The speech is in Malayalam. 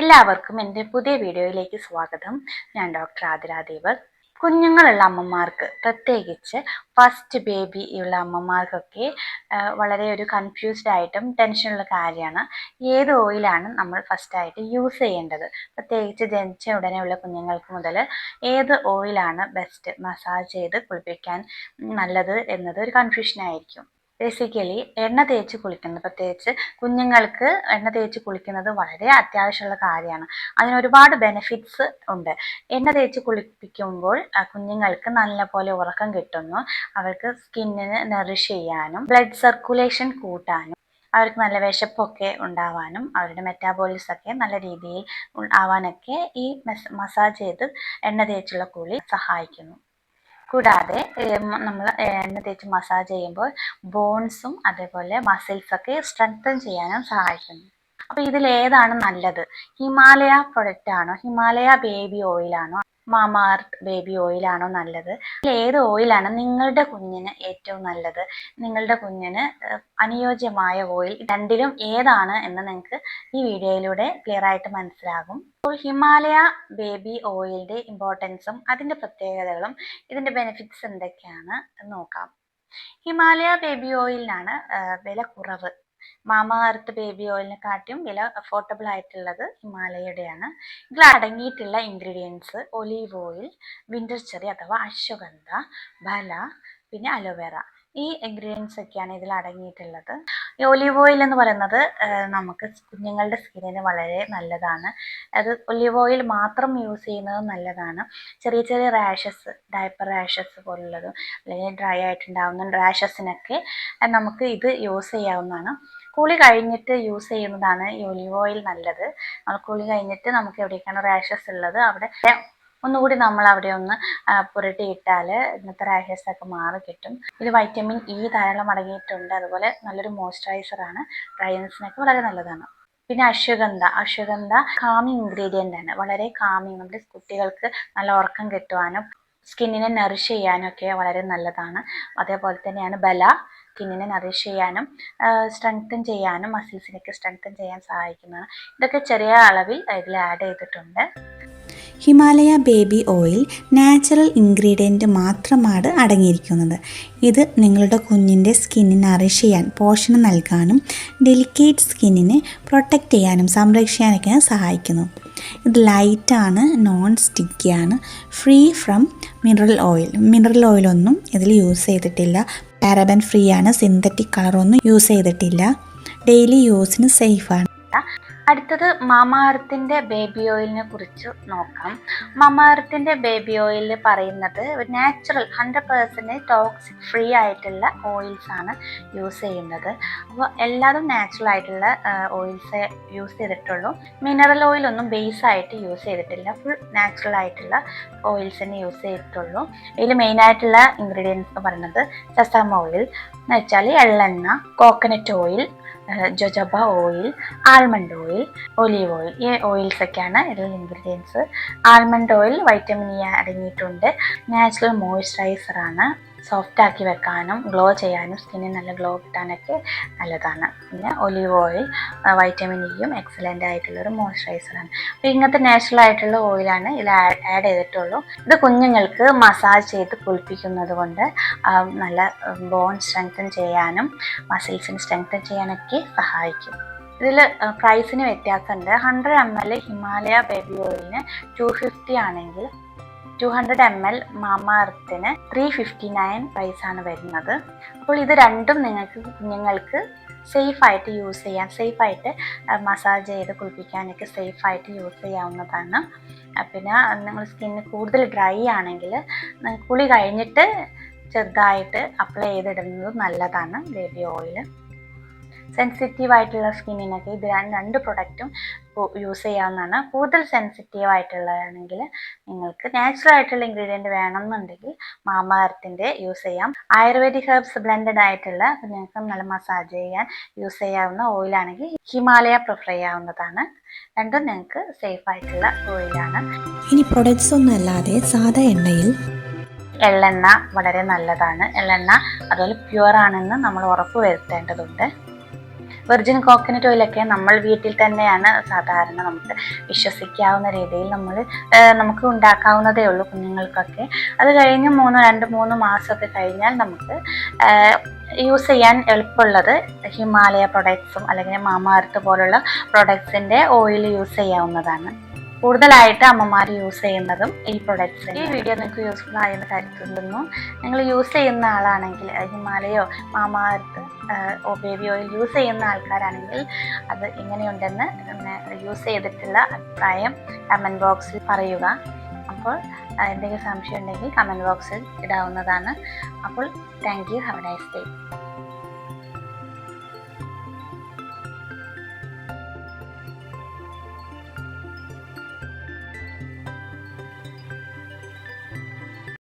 എല്ലാവർക്കും എന്റെ പുതിയ വീഡിയോയിലേക്ക് സ്വാഗതം. ഞാൻ ഡോക്ടർ ആതിരാദേവ് കുഞ്ഞുങ്ങളുള്ള അമ്മമാർക്ക് പ്രത്യേകിച്ച് ഫസ്റ്റ് ബേബി ഉള്ള അമ്മമാർക്കൊക്കെ വളരെ ഒരു കൺഫ്യൂസ്ഡ് ആയിട്ടും ടെൻഷനുള്ള കാര്യമാണ്. ഏത് ഓയിലാണ് നമ്മൾ ഫസ്റ്റായിട്ട് യൂസ് ചെയ്യേണ്ടത്? പ്രത്യേകിച്ച് ജനിച്ച ഉടനെയുള്ള കുഞ്ഞുങ്ങൾക്ക് മുതൽ ഏത് ഓയിലാണ് ബെസ്റ്റ് മസാജ് ചെയ്ത് കുളിപ്പിക്കാൻ നല്ലത് എന്നത് ഒരു കൺഫ്യൂഷൻ ആയിരിക്കും. ബേസിക്കലി എണ്ണ തേച്ച് കുളിക്കുന്നത്. പ്രത്യേകിച്ച് കുഞ്ഞുങ്ങൾക്ക് എണ്ണ തേച്ച് കുളിക്കുന്നത് വളരെ അത്യാവശ്യമുള്ള കാര്യമാണ്. അതിന് ഒരുപാട് ബെനിഫിറ്റ്സ് ഉണ്ട്. എണ്ണ തേച്ച് കുളിപ്പിക്കുമ്പോൾ കുഞ്ഞുങ്ങൾക്ക് നല്ലപോലെ ഉറക്കം കിട്ടുന്നു. അവർക്ക് സ്കിന്നിന് നറിഷ് ചെയ്യാനും ബ്ലഡ് സർക്കുലേഷൻ കൂട്ടാനും അവർക്ക് നല്ല വിശപ്പൊക്കെ ഉണ്ടാവാനും അവരുടെ മെറ്റാബോളിസൊക്കെ നല്ല രീതിയിൽ ആവാനൊക്കെ ഈ മസാജ് ചെയ്ത് എണ്ണ തേച്ചുള്ള കുളി സഹായിക്കുന്നു. കൂടാതെ നമ്മൾ എണ്ണ തേച്ച് മസാജ് ചെയ്യുമ്പോൾ ബോൺസും അതേപോലെ മസിൽസ് ഒക്കെ സ്ട്രെങ്തൻ ചെയ്യാനും സഹായിക്കുന്നു. അപ്പോൾ ഇതിൽ ഏതാണ് നല്ലത്? ഹിമാലയ പ്രൊഡക്റ്റ് ആണോ ഹിമാലയ ബേബി ഓയിലാണോ? മാമാർത്ത് ബേബി ഓയിലാണോ നല്ലത്? ഏത് ഓയിലാണ് നിങ്ങളുടെ കുഞ്ഞിന് ഏറ്റവും നല്ലത്? നിങ്ങളുടെ കുഞ്ഞിന് അനുയോജ്യമായ ഓയിൽ രണ്ടിലും ഏതാണ് എന്ന് നിങ്ങൾക്ക് ഈ വീഡിയോയിലൂടെ ക്ലിയർ ആയിട്ട് മനസ്സിലാകും. അപ്പോൾ ഹിമാലയ ബേബി ഓയിലിന്റെ ഇമ്പോർട്ടൻസും അതിന്റെ പ്രത്യേകതകളും ഇതിന്റെ ബെനിഫിറ്റ്സ് എന്തൊക്കെയാണ് നോക്കാം. ഹിമാലയ ബേബി ഓയിലിനാണ് വില കുറവ് മാമ അർത്ത് ബേബി ഓയിലിനെക്കാട്ടിയും വില അഫോർഡബിൾ ആയിട്ടുള്ളത് ഹിമാലയയുടെയാണ്. ഇതിൽ അടങ്ങിയിട്ടുള്ള ingredients olive oil winter cherry അഥവാ അശ്വഗന്ധ ബല പിന്നെ അലോവേറ ഈ ഇൻഗ്രീഡിയൻസ് ഒക്കെയാണ് ഇതിൽ അടങ്ങിയിട്ടുള്ളത്. ഈ ഒലീവ് ഓയിൽ എന്ന് പറയുന്നത് നമുക്ക് കുഞ്ഞുങ്ങളുടെ സ്കിന്നിന് വളരെ നല്ലതാണ്. അത് ഒലീവ് ഓയിൽ മാത്രം യൂസ് ചെയ്യുന്നത് നല്ലതാണ്. ചെറിയ ചെറിയ റാഷസ് ഡയപ്പർ റാഷസ് പോലുള്ളതും അല്ലെങ്കിൽ ഡ്രൈ ആയിട്ടുണ്ടാകുന്ന റാഷസിനൊക്കെ നമുക്ക് ഇത് യൂസ് ചെയ്യാവുന്നതാണ്. കുളി കഴിഞ്ഞിട്ട് യൂസ് ചെയ്യുന്നതാണ് ഈ ഒലിവ് ഓയിൽ നല്ലത്. നമ്മൾ കുളി കഴിഞ്ഞിട്ട് നമുക്ക് എവിടേക്കാണ് റാഷസ് ഉള്ളത് അവിടെ ഒന്നുകൂടി നമ്മൾ അവിടെ ഒന്ന് പുരട്ടി പുരട്ടിയിട്ടാൽ ഇന്നത്തെ റാഷസ് ഒക്കെ മാറി കിട്ടും. ഇത് വൈറ്റമിൻ ഇ ധാരാളം അടങ്ങിയിട്ടുണ്ട്. അതുപോലെ നല്ലൊരു മോയ്സ്ചറൈസറാണ് ഡ്രൈനസിനൊക്കെ വളരെ നല്ലതാണ്. പിന്നെ അശ്വഗന്ധ. അശ്വഗന്ധ കാമിങ് ഇൻഗ്രീഡിയന്റ് ആണ്. വളരെ കാമിങ് നമ്മുടെ കുട്ടികൾക്ക് നല്ല ഉറക്കം കിട്ടുവാനും സ്കിന്നിനെ നറിഷ് ചെയ്യാനൊക്കെ വളരെ നല്ലതാണ്. അതേപോലെ തന്നെയാണ് ബല സ്കിന്നിനെ നറിഷ് ചെയ്യാനും സ്ട്രെങ്തൻ ചെയ്യാനും മസിൽസിനൊക്കെ സ്ട്രെങ്തൻ ചെയ്യാൻ സഹായിക്കുന്നതാണ്. ഇതൊക്കെ ചെറിയ അളവിൽ ഇതിൽ ആഡ് ചെയ്തിട്ടുണ്ട്. Himalaya baby oil natural ingredient മാത്രമാണ് അടങ്ങിയിരിക്കുന്നത്. ഇത് നിങ്ങളുടെ കുഞ്ഞിന്റെ സ്കിന്നിന് നറിഷ് ചെയ്യാൻ പോഷണം നൽകാനും ഡെലിക്കേറ്റ് സ്കിന്നിനെ പ്രൊട്ടക്റ്റ് ചെയ്യാനും സംരക്ഷിക്കാനൊക്കെ സഹായിക്കുന്നു. ഇത് ലൈറ്റാണ് non സ്റ്റിക്കിയാണ്. Free from mineral oil. Mineral ഓയിലൊന്നും ഇതിൽ യൂസ് ചെയ്തിട്ടില്ല. പാരബൻ ഫ്രീ ആണ് സിന്തറ്റിക് കളറൊന്നും യൂസ് ചെയ്തിട്ടില്ല. ഡെയിലി യൂസിന് സേഫാണ്. അടുത്തത് മാമാർത്തിന്റെ ബേബി ഓയിലിനെ കുറിച്ച് നോക്കാം. മാമാർത്തിന്റെ ബേബി ഓയിൽ പറയുന്നത് natural hundred percentage toxic free ആയിട്ടുള്ള ഓയിൽസ് ആണ് യൂസ് ചെയ്യുന്നത്. അപ്പോൾ എല്ലാതും നാച്ചുറൽ ആയിട്ടുള്ള ഓയിൽസ് യൂസ് ചെയ്തിട്ടുള്ളൂ. മിനറൽ ഓയിലൊന്നും ബേസ് ആയിട്ട് യൂസ് ചെയ്തിട്ടില്ല. ഫുൾ നാച്ചുറൽ ആയിട്ടുള്ള ഓയിൽസ് തന്നെ യൂസ് ചെയ്തിട്ടുള്ളൂ. ഇതിൽ മെയിൻ ആയിട്ടുള്ള ഇൻഗ്രീഡിയൻസ് എന്ന് പറയുന്നത് സസാമ ഓയിൽ എന്ന് വെച്ചാൽ എള്ളെണ്ണ coconut oil jojoba oil almond oil olive oil ഈ ഓയിൽസ് ഒക്കെയാണ് ഇതിൽ ingredients almond oil vitamin E അടങ്ങിയിട്ടുണ്ട്. നാച്ചുറൽ മോയ്സ്ചറൈസർ ആണ്. സോഫ്റ്റ് ആക്കി വെക്കാനും ഗ്ലോ ചെയ്യാനും സ്കിന്നിന് നല്ല ഗ്ലോ കിട്ടാനൊക്കെ നല്ലതാണ്. പിന്നെ ഒലീവ് ഓയിൽ വൈറ്റമിൻ ഇയും എക്സലന്റ് ആയിട്ടുള്ളൊരു മോയ്സ്ചറൈസറാണ് അപ്പോൾ ഇങ്ങനത്തെ നാച്ചുറൽ ആയിട്ടുള്ള ഓയിലാണ് ഇതിൽ ആഡ് ചെയ്തിട്ടുള്ളൂ. ഇത് കുഞ്ഞുങ്ങൾക്ക് മസാജ് ചെയ്ത് കുളിപ്പിക്കുന്നത് കൊണ്ട് നല്ല ബോൺ സ്ട്രെങ്തൻ ചെയ്യാനും മസിൽസിന് സ്ട്രെങ്തൻ ചെയ്യാനൊക്കെ സഹായിക്കും. ഇതിൽ പ്രൈസിന് വ്യത്യാസമുണ്ട്. Hundred M L Himalaya baby ഓയിലിന് two fifty ആണെങ്കിൽ two hundred M L mama എർത്തിന് ത്രീ ഫിഫ്റ്റി നയൻ പ്രൈസാണ് വരുന്നത്. അപ്പോൾ ഇത് രണ്ടും നിങ്ങൾക്ക് കുഞ്ഞുങ്ങൾക്ക് സേഫ് ആയിട്ട് യൂസ് ചെയ്യാം. സേഫ് ആയിട്ട് മസാജ് ചെയ്ത് കുളിപ്പിക്കാനൊക്കെ സേഫ് ആയിട്ട് യൂസ് ചെയ്യാവുന്നതാണ്. പിന്നെ നിങ്ങൾ സ്കിന്ന് കൂടുതൽ ഡ്രൈ ആണെങ്കിൽ കുളി കഴിഞ്ഞിട്ട് ചെറുതായിട്ട് അപ്ലൈ ചെയ്തിടുന്നത് നല്ലതാണ് ബേബി ഓയിൽ സെൻസിറ്റീവ് ആയിട്ടുള്ള സ്കിന്നിനൊക്കെ ഇത് രണ്ട് പ്രൊഡക്റ്റും യൂസ് ചെയ്യാവുന്നതാണ്. കൂടുതൽ സെൻസിറ്റീവ് ആയിട്ടുള്ളതാണെങ്കിൽ നിങ്ങൾക്ക് നാച്ചുറൽ ആയിട്ടുള്ള ഇൻഗ്രീഡിയന്റ് വേണമെന്നുണ്ടെങ്കിൽ മാമാർത്തിന്റെ യൂസ് ചെയ്യാം. ആയുർവേദിക് ഹെർബ്സ് ബ്ലെൻഡഡ് ആയിട്ടുള്ള നിങ്ങൾക്ക് നല്ല മസാജ് ചെയ്യാൻ യൂസ് ചെയ്യാവുന്ന ഓയിലാണെങ്കിൽ ഹിമാലയ പ്രിഫർ ചെയ്യാവുന്നതാണ്. രണ്ടും നിങ്ങൾക്ക് സേഫ് ആയിട്ടുള്ള ഓയിലാണ് ഇനി പ്രൊഡക്ട്സ് ഒന്നും അല്ലാതെ സാധാ എണ്ണയിൽ എള്ളെണ്ണ വളരെ നല്ലതാണ്. എള്ളെണ്ണ അതുപോലെ പ്യുവർ ആണെന്ന് നമ്മൾ ഉറപ്പ് വരുത്തേണ്ടതുണ്ട്. വെർജിൻ കോക്കനട്ട് ഓയിലൊക്കെ നമ്മൾ വീട്ടിൽ തന്നെയാണ് സാധാരണ നമുക്ക് വിശ്വസിക്കാവുന്ന രീതിയിൽ നമ്മൾ നമുക്ക് ഉണ്ടാക്കാവുന്നതേ ഉള്ളൂ കുഞ്ഞുങ്ങൾക്കൊക്കെ. അത് കഴിഞ്ഞ് മൂന്ന് രണ്ട് മൂന്ന് മാസമൊക്കെ കഴിഞ്ഞാൽ നമുക്ക് യൂസ് ചെയ്യാൻ എളുപ്പമുള്ളത് ഹിമാലയ പ്രൊഡക്ട്സും അല്ലെങ്കിൽ മാമാർത്ത് പോലുള്ള പ്രൊഡക്ട്സിന്റെ ഓയിൽ യൂസ് ചെയ്യാവുന്നതാണ്. കൂടുതലായിട്ട് അമ്മമാർ യൂസ് ചെയ്യുന്നതും ഈ പ്രൊഡക്ട്സ് ഈ വീഡിയോ നിങ്ങൾക്ക് യൂസ്ഫുൾ ആയെന്ന് കരുതുന്നു. നിങ്ങൾ യൂസ് ചെയ്യുന്ന ആളാണെങ്കിൽ ഹിമാലയോ മാമാർത്ത് ഓ ബേബി ഓയിൽ യൂസ് ചെയ്യുന്ന ആൾക്കാരാണെങ്കിൽ അത് എങ്ങനെയുണ്ടെന്ന് യൂസ് ചെയ്തിട്ടുള്ള അഭിപ്രായം കമന്റ് ബോക്സിൽ പറയുക. അപ്പോൾ എന്തെങ്കിലും സംശയം ഉണ്ടെങ്കിൽ കമന്റ് ബോക്സിൽ ഇടാവുന്നതാണ്. അപ്പോൾ thank you have nice day